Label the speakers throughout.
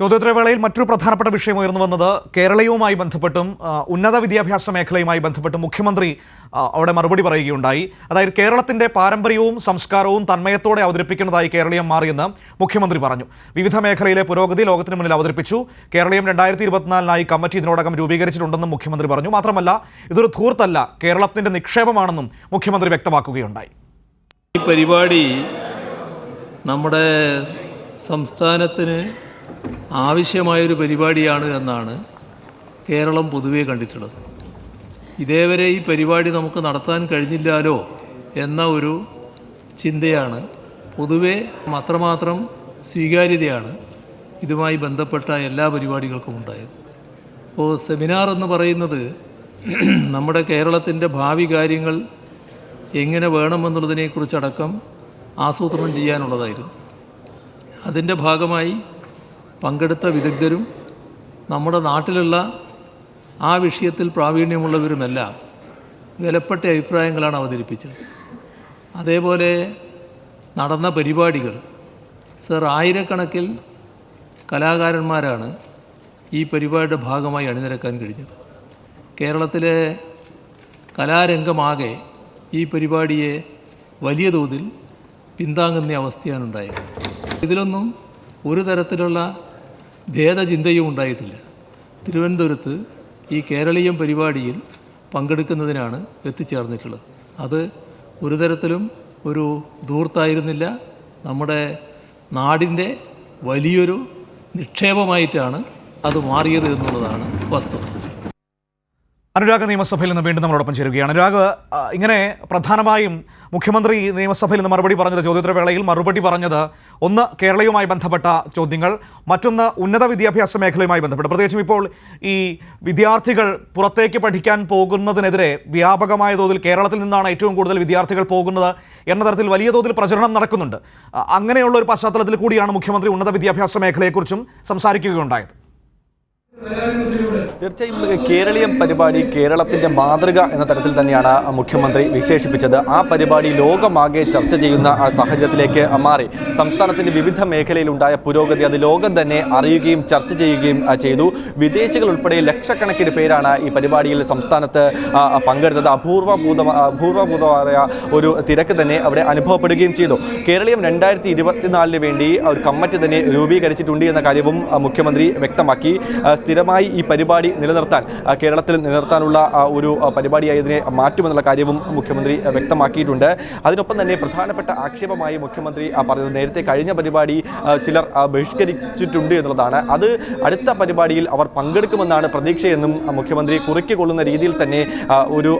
Speaker 1: ചോദ്യോത്തരവേളയിൽ മറ്റൊരു പ്രധാനപ്പെട്ട വിഷയം ഉയർന്നു വന്നത് കേരളീയവുമായി ബന്ധപ്പെട്ടും ഉന്നത വിദ്യാഭ്യാസ മേഖലയുമായി ബന്ധപ്പെട്ടും മുഖ്യമന്ത്രി അവിടെ മറുപടി പറയുകയുണ്ടായി. അതായത് കേരളത്തിന്റെ പാരമ്പര്യവും സംസ്കാരവും തന്മയത്തോടെ അവതരിപ്പിക്കുന്നതായി കേരളീയം മാറിയെന്ന് മുഖ്യമന്ത്രി പറഞ്ഞു. വിവിധ മേഖലയിലെ പുരോഗതി ലോകത്തിന് മുന്നിൽ അവതരിപ്പിച്ചു. കേരളീയം രണ്ടായിരത്തി ഇരുപത്തിനാലിനായി കമ്മിറ്റി ഇതിനോടകം രൂപീകരിച്ചിട്ടുണ്ടെന്നും മുഖ്യമന്ത്രി പറഞ്ഞു. മാത്രമല്ല ഇതൊരു ധൂർത്തല്ല കേരളത്തിന്റെ നിക്ഷേപമാണെന്നും മുഖ്യമന്ത്രി വ്യക്തമാക്കുകയുണ്ടായി.
Speaker 2: ഈ പരിപാടി നമ്മുടെ സംസ്ഥാനത്തിന് ആവശ്യമായൊരു പരിപാടിയാണ് എന്നാണ് കേരളം പൊതുവെ കണ്ടിട്ടുള്ളത്. ഇതേവരെ ഈ പരിപാടി നമുക്ക് നടത്താൻ കഴിഞ്ഞില്ലാലോ എന്ന ഒരു ചിന്തയാണ്. പൊതുവെ അത്രമാത്രം സ്വീകാര്യതയാണ് ഇതുമായി ബന്ധപ്പെട്ട എല്ലാ പരിപാടികൾക്കും ഉണ്ടായത്. അപ്പോൾ സെമിനാർ എന്ന് പറയുന്നത് നമ്മുടെ കേരളത്തിന്റെ ഭാവി കാര്യങ്ങൾ എങ്ങനെ വേണമെന്നുള്ളതിനെക്കുറിച്ചടക്കം ആസൂത്രണം ചെയ്യാനുള്ളതായിരുന്നു. അതിന്റെ ഭാഗമായി പങ്കെടുത്ത വിദഗ്ധരും നമ്മുടെ നാട്ടിലുള്ള ആ വിഷയത്തിൽ പ്രാവീണ്യമുള്ളവരുമെല്ലാം വിലപ്പെട്ട അഭിപ്രായങ്ങളാണ് അവതരിപ്പിച്ചത്. അതേപോലെ നടന്ന പരിപാടികൾ. സർ ആയിരക്കണക്കിൽ കലാകാരന്മാരാണ് ഈ പരിപാടിയുടെ ഭാഗമായി അണിനിരക്കാൻ കഴിഞ്ഞത്. കേരളത്തിലെ കലാരംഗമാകെ ഈ പരിപാടിയെ വലിയ തോതിൽ പിന്താങ്ങുന്ന അവസ്ഥയാണ് ഉണ്ടായത്. ഇതിലൊന്നും ഒരു തരത്തിലുള്ള ഭേദചിന്തയും ഉണ്ടായിട്ടില്ല. തിരുവനന്തപുരത്ത് ഈ കേരളീയം പരിപാടിയിൽ പങ്കെടുക്കുന്നതിനാണ് എത്തിച്ചേർന്നിട്ടുള്ളത്. അത് ഒരു തരത്തിലും ഒരു ദൂർത്തായിരുന്നില്ല നമ്മുടെ നാടിന്റെ വലിയൊരു നിക്ഷേപമായിട്ടാണ് അത് മാറിയത് എന്നുള്ളതാണ് വസ്തുത.
Speaker 1: അനുരാഗ് നിയമസഭയിൽ നിന്ന് വീണ്ടും നമ്മളോടൊപ്പം ചേരുകയാണ്. അനുരാഗ് ഇങ്ങനെ പ്രധാനമായും മുഖ്യമന്ത്രി നിയമസഭയിൽ നിന്ന് മറുപടി പറഞ്ഞത് ചോദ്യോത്തരവേളയിൽ മറുപടി പറഞ്ഞത് ഒന്ന് കേരളയുമായി ബന്ധപ്പെട്ട ചോദ്യങ്ങൾ മറ്റൊന്ന് ഉന്നത വിദ്യാഭ്യാസ മേഖലയുമായി ബന്ധപ്പെട്ട്. പ്രത്യേകിച്ചും ഇപ്പോൾ ഈ വിദ്യാർത്ഥികൾ പുറത്തേക്ക് പഠിക്കാൻ പോകുന്നതിനെതിരെ വ്യാപകമായ തോതിൽ കേരളത്തിൽ നിന്നാണ് ഏറ്റവും കൂടുതൽ വിദ്യാർത്ഥികൾ പോകുന്നത് എന്ന തരത്തിൽ വലിയ തോതിൽ പ്രചരണം നടക്കുന്നുണ്ട്. അങ്ങനെയുള്ള ഒരു പശ്ചാത്തലത്തിൽ കൂടിയാണ് മുഖ്യമന്ത്രി ഉന്നത വിദ്യാഭ്യാസ മേഖലയെക്കുറിച്ചും സംസാരിക്കുകയുണ്ടായത്.
Speaker 3: തീർച്ചയായും കേരളീയം പരിപാടി കേരളത്തിന്റെ മാതൃക എന്ന തരത്തിൽ തന്നെയാണ് മുഖ്യമന്ത്രി വിശേഷിപ്പിച്ചത്. ആ പരിപാടി ലോകമാകെ ചർച്ച ചെയ്യുന്ന സാഹചര്യത്തിലേക്ക് മാറി. സംസ്ഥാനത്തിന്റെ വിവിധ മേഖലയിലുണ്ടായ പുരോഗതി അത് ലോകം തന്നെ അറിയുകയും ചർച്ച ചെയ്യുകയും ചെയ്തു. വിദേശികൾ ഉൾപ്പെടെ ലക്ഷക്കണക്കിന് പേരാണ് ഈ പരിപാടിയിൽ സംസ്ഥാനത്ത് പങ്കെടുത്തത്. അപൂർവഭൂത അപൂർവഭൂതമായ ഒരു തിരക്ക് തന്നെ അവിടെ അനുഭവപ്പെടുകയും ചെയ്തു. കേരളീയം രണ്ടായിരത്തി ഇരുപത്തിനാലിന് വേണ്ടി ഒരു കമ്മിറ്റി തന്നെ രൂപീകരിച്ചിട്ടുണ്ട് എന്ന കാര്യവും മുഖ്യമന്ത്രി വ്യക്തമാക്കി. സ്ഥിരമായി ഈ പരിപാടി നിലനിർത്താൻ കേരളത്തിൽ നിലനിർത്താനുള്ള ഒരു പരിപാടിയായി ഇതിനെ മാറ്റുമെന്നുള്ള കാര്യവും മുഖ്യമന്ത്രി വ്യക്തമാക്കിയിട്ടുണ്ട്. അതിനൊപ്പം തന്നെ പ്രധാനപ്പെട്ട ആക്ഷേപമായി മുഖ്യമന്ത്രി പറഞ്ഞത് നേരത്തെ കഴിഞ്ഞ പരിപാടി ചിലർ ബഹിഷ്കരിച്ചിട്ടുണ്ട് എന്നുള്ളതാണ്. അത് അടുത്ത പരിപാടിയിൽ അവർ പങ്കെടുക്കുമെന്നാണ് പ്രതീക്ഷയെന്നും മുഖ്യമന്ത്രി കുറിക്കൊള്ളുന്ന രീതിയിൽ തന്നെ ഒരു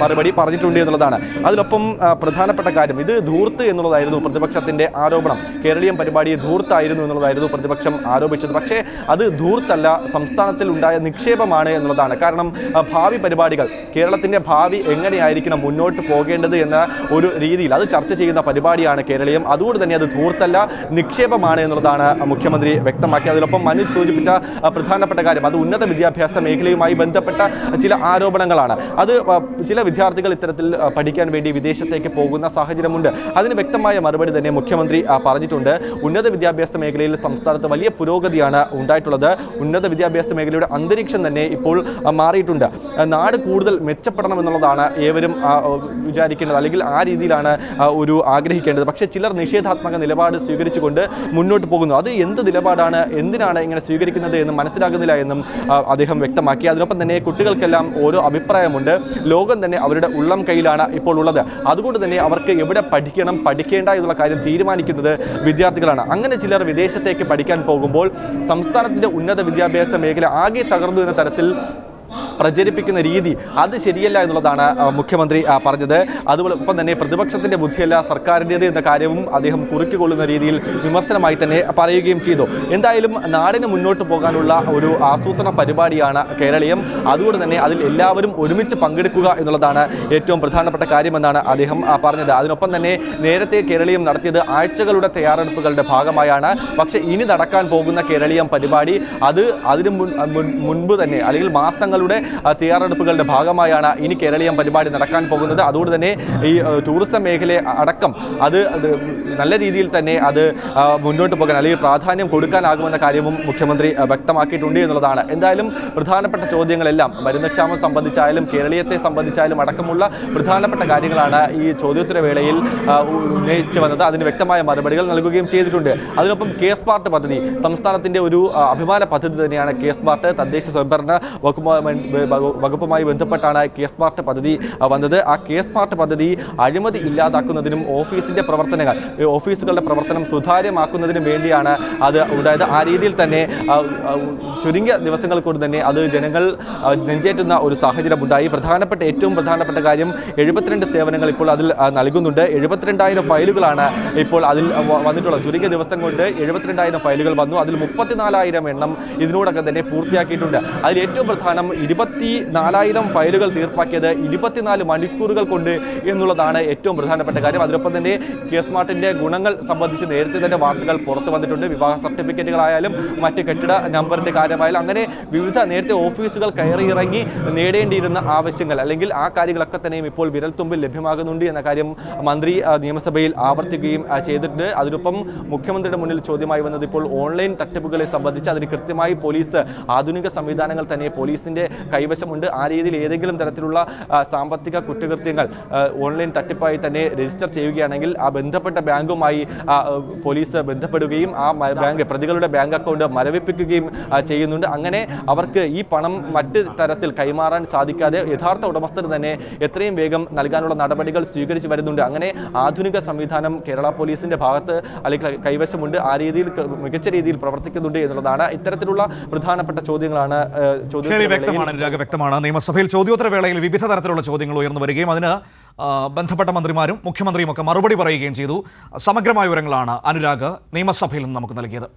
Speaker 3: മറുപടി പറഞ്ഞിട്ടുണ്ട് എന്നുള്ളതാണ്. അതിനൊപ്പം പ്രധാനപ്പെട്ട കാര്യം ഇത് ധൂർത്ത് എന്നുള്ളതായിരുന്നു പ്രതിപക്ഷത്തിന്റെ ആരോപണം. കേരളീയം പരിപാടി ധൂർത്തായിരുന്നു എന്നുള്ളതായിരുന്നു പ്രതിപക്ഷം ആരോപിച്ചത്. പക്ഷേ അത് ധൂർത്തല്ല സംസ്ഥാനത്തിൽ ഉണ്ടായ നിക്ഷേപമാണ് എന്നുള്ളതാണ്. കാരണം ഭാവി പരിപാടികൾ കേരളത്തിന്റെ ഭാവി എങ്ങനെയായിരിക്കണം മുന്നോട്ട് പോകേണ്ടത് എന്ന ഒരു രീതിയിൽ അത് ചർച്ച ചെയ്യുന്ന പരിപാടിയാണ് കേരളീയം. അതുകൊണ്ട് തന്നെ അത് ധൂർത്തല്ല നിക്ഷേപമാണ് എന്നുള്ളതാണ് മുഖ്യമന്ത്രി വ്യക്തമാക്കിയത്. അതിലൊപ്പം മനു സൂചിപ്പിച്ച പ്രധാനപ്പെട്ട കാര്യം അത് ഉന്നത വിദ്യാഭ്യാസ മേഖലയുമായി ബന്ധപ്പെട്ട ചില ആരോപണങ്ങളാണ്. അത് ചില വിദ്യാർത്ഥികൾ ഇത്തരത്തിൽ പഠിക്കാൻ വേണ്ടി വിദേശത്തേക്ക് പോകുന്ന സാഹചര്യമുണ്ട്. അതിന് വ്യക്തമായ മറുപടി തന്നെ മുഖ്യമന്ത്രി പറഞ്ഞിട്ടുണ്ട്. ഉന്നത വിദ്യാഭ്യാസ മേഖലയിൽ സംസ്ഥാനത്ത് വലിയ പുരോഗതിയാണ് ഉണ്ടായിട്ടുള്ളത്. ഉന്നത വിദ്യാഭ്യാസ മേഖലയുടെ അന്തരീക്ഷം തന്നെ ഇപ്പോൾ മാറിയിട്ടുണ്ട്. നാട് കൂടുതൽ മെച്ചപ്പെടണം എന്നുള്ളതാണ് ഏവരും വിചാരിക്കേണ്ടത് അല്ലെങ്കിൽ ആ രീതിയിലാണ് ഒരു ആഗ്രഹിക്കേണ്ടത്. പക്ഷേ ചിലർ നിഷേധാത്മക നിലപാട് സ്വീകരിച്ചുകൊണ്ട് മുന്നോട്ട് പോകുന്നു. അത് എന്ത് നിലപാടാണ് എന്തിനാണ് ഇങ്ങനെ സ്വീകരിക്കുന്നത് എന്ന് മനസ്സിലാകുന്നില്ല എന്നും അദ്ദേഹം വ്യക്തമാക്കി. അതിനൊപ്പം തന്നെ കുട്ടികൾക്കെല്ലാം ഓരോ അഭിപ്രായമുണ്ട്. ലോകം തന്നെ അവരുടെ ഉള്ളം കയ്യിലാണ് ഇപ്പോൾ ഉള്ളത്. അതുകൊണ്ട് തന്നെ അവർക്ക് എവിടെ പഠിക്കണം പഠിക്കേണ്ട എന്നുള്ള കാര്യം തീരുമാനിക്കുന്നത് വിദ്യാർത്ഥികളാണ്. അങ്ങനെ ചിലർ വിദേശത്തേക്ക് പഠിക്കാൻ പോകുമ്പോൾ സംസ്ഥാനത്തിന്റെ ഉന്നത വിദ്യാഭ്യാസ മേഖല ആകെ തകർന്നു എന്ന തരത്തിൽ പ്രചരിപ്പിക്കുന്ന രീതി അത് ശരിയല്ല എന്നുള്ളതാണ് മുഖ്യമന്ത്രി പറഞ്ഞത്. അതുപോലെ ഒപ്പം തന്നെ പ്രതിപക്ഷത്തിന്റെ ബുദ്ധിയല്ല സർക്കാരിന്റേത് എന്ന കാര്യവും അദ്ദേഹം കുറുക്കിക്കൊള്ളുന്ന രീതിയിൽ വിമർശനമായി തന്നെ പറയുകയും ചെയ്തു. എന്തായാലും നാടിന് മുന്നോട്ട് പോകാനുള്ള ഒരു ആസൂത്രണ പരിപാടിയാണ് കേരളീയം. അതുകൊണ്ട് തന്നെ അതിൽ എല്ലാവരും ഒരുമിച്ച് പങ്കെടുക്കുക എന്നുള്ളതാണ് ഏറ്റവും പ്രധാനപ്പെട്ട കാര്യമെന്നാണ് അദ്ദേഹം പറഞ്ഞത്. അതിനൊപ്പം തന്നെ നേരത്തെ കേരളീയം നടത്തിയത് ആഴ്ചകളുടെ തയ്യാറെടുപ്പുകളുടെ ഭാഗമായാണ്. പക്ഷേ ഇനി നടക്കാൻ പോകുന്ന കേരളീയം പരിപാടി അത് അതിന് മുൻ മുൻ- മുൻപ് തന്നെ അല്ലെങ്കിൽ മാസങ്ങളുടെ തയ്യാറെടുപ്പുകളുടെ ഭാഗമായാണ് ഇനി കേരളീയം പരിപാടി നടക്കാൻ പോകുന്നത്. അതുകൊണ്ട് തന്നെ ഈ ടൂറിസം മേഖല അടക്കം അത് നല്ല രീതിയിൽ തന്നെ അത് മുന്നോട്ട് പോകാൻ അല്ലെങ്കിൽ പ്രാധാന്യം കൊടുക്കാനാകുമെന്ന കാര്യവും മുഖ്യമന്ത്രി വ്യക്തമാക്കിയിട്ടുണ്ട് എന്നുള്ളതാണ്. എന്തായാലും പ്രധാനപ്പെട്ട ചോദ്യങ്ങളെല്ലാം മരുന്നക്ഷാമം സംബന്ധിച്ചായാലും കേരളീയത്തെ സംബന്ധിച്ചായാലും അടക്കമുള്ള പ്രധാനപ്പെട്ട കാര്യങ്ങളാണ് ഈ ചോദ്യോത്തര വേളയിൽ ഉന്നയിച്ചു വന്നത്. അതിന് വ്യക്തമായ മറുപടികൾ നൽകുകയും ചെയ്തിട്ടുണ്ട്. അതിനൊപ്പം കെ സ്മാർട്ട് പദ്ധതി സംസ്ഥാനത്തിന്റെ ഒരു അഭിമാന പദ്ധതി തന്നെയാണ് കെ സ്മാർട്ട് തദ്ദേശ സ്വയംഭരണ വകുപ്പുമായി വകുപ്പുമായി ബന്ധപ്പെട്ടാണ് കെ സ്മാർട്ട് പദ്ധതി വന്നത്. ആ കെ സ്മാർട്ട് പദ്ധതി അഴിമതി ഇല്ലാതാക്കുന്നതിനും ഓഫീസിന്റെ പ്രവർത്തനങ്ങൾ ഓഫീസുകളുടെ പ്രവർത്തനം സുതാര്യമാക്കുന്നതിനും വേണ്ടിയാണ് അത് ഉണ്ടായത്. ആ രീതിയിൽ തന്നെ ചുരുങ്ങിയ ദിവസങ്ങൾ കൊണ്ട് തന്നെ അത് ജനങ്ങൾ നെഞ്ചേറ്റുന്ന ഒരു സാഹചര്യം ഉണ്ടായി. പ്രധാനപ്പെട്ട ഏറ്റവും പ്രധാനപ്പെട്ട കാര്യം എഴുപത്തിരണ്ട് സേവനങ്ങൾ ഇപ്പോൾ അതിൽ നൽകുന്നുണ്ട്. എഴുപത്തിരണ്ടായിരം ഫയലുകളാണ് ഇപ്പോൾ അതിൽ വന്നിട്ടുള്ളത്. ചുരുങ്ങിയ ദിവസം കൊണ്ട് എഴുപത്തിരണ്ടായിരം ഫയലുകൾ വന്നു. അതിൽ മുപ്പത്തിനാലായിരം എണ്ണം ഇതിനോടൊക്കെ തന്നെ പൂർത്തിയാക്കിയിട്ടുണ്ട്. അതിൽ ഏറ്റവും പ്രധാനം ഇരുപത്തി നാലായിരം ഫയലുകൾ തീർപ്പാക്കിയത് ഇരുപത്തിനാല് മണിക്കൂറുകൾ കൊണ്ട് എന്നുള്ളതാണ് ഏറ്റവും പ്രധാനപ്പെട്ട കാര്യം. അതിനൊപ്പം തന്നെ കെ സ്മാർട്ടിന്റെ ഗുണങ്ങൾ സംബന്ധിച്ച് നേരത്തെ തന്നെ വാർത്തകൾ പുറത്തു വന്നിട്ടുണ്ട്. വിവാഹ സർട്ടിഫിക്കറ്റുകളായാലും മറ്റ് കെട്ടിട നമ്പറിന്റെ കാര്യമായാലും അങ്ങനെ വിവിധ നേരത്തെ ഓഫീസുകൾ കയറി ഇറങ്ങി നേടേണ്ടിയിരുന്ന ആവശ്യങ്ങൾ അല്ലെങ്കിൽ ആ കാര്യങ്ങളൊക്കെ തന്നെയും ഇപ്പോൾ വിരൽത്തുമ്പിൽ ലഭ്യമാകുന്നുണ്ട് എന്ന കാര്യം മന്ത്രി നിയമസഭയിൽ ആവർത്തിക്കുകയും ചെയ്തിട്ടുണ്ട്. അതിനൊപ്പം മുഖ്യമന്ത്രിയുടെ മുന്നിൽ ചോദ്യമായി വന്നത് ഇപ്പോൾ ഓൺലൈൻ തട്ടിപ്പുകളെ സംബന്ധിച്ച് അതിന് കൃത്യമായി പോലീസ് ആധുനിക സംവിധാനങ്ങൾ തന്നെ പോലീസിന്റെ കൈവശമുണ്ട്. ആ രീതിയിൽ ഏതെങ്കിലും തരത്തിലുള്ള സാമ്പത്തിക കുറ്റകൃത്യങ്ങൾ ഓൺലൈൻ തട്ടിപ്പായി തന്നെ രജിസ്റ്റർ ചെയ്യുകയാണെങ്കിൽ ആ ബന്ധപ്പെട്ട ബാങ്കുമായി പോലീസ് ബന്ധപ്പെടുകയും ആ ബാങ്ക് പ്രതികളുടെ ബാങ്ക് അക്കൗണ്ട് മരവിപ്പിക്കുകയും ചെയ്യുന്നുണ്ട്. അങ്ങനെ അവർക്ക് ഈ പണം മറ്റ് തരത്തിൽ കൈമാറാൻ സാധിക്കാതെ യഥാർത്ഥ ഉടമസ്ഥർ തന്നെ എത്രയും വേഗം നൽകാനുള്ള നടപടികൾ സ്വീകരിച്ചു വരുന്നുണ്ട്. അങ്ങനെ ആധുനിക സംവിധാനം കേരള പോലീസിന്റെ ഭാഗത്ത് അല്ലെങ്കിൽ കൈവശമുണ്ട്. ആ രീതിയിൽ മികച്ച രീതിയിൽ പ്രവർത്തിക്കുന്നുണ്ട് എന്നുള്ളതാണ് ഇത്തരത്തിലുള്ള പ്രധാനപ്പെട്ട ചോദ്യങ്ങളാണ് ആ,
Speaker 1: അനുരാഗ് വ്യക്തമാണ്. നിയമസഭയിൽ ചോദ്യോത്തരവേളയിൽ വിവിധ തരത്തിലുള്ള ചോദ്യങ്ങൾ ഉയർന്നു വരികയും അതിന് ബന്ധപ്പെട്ട മന്ത്രിമാരും മുഖ്യമന്ത്രിയുമൊക്കെ മറുപടി പറയുകയും ചെയ്തു. സമഗ്രമായ വിവരങ്ങളാണ് അനുരാഗ് നിയമസഭയിൽ നിന്ന് നമുക്ക് നൽകിയത്.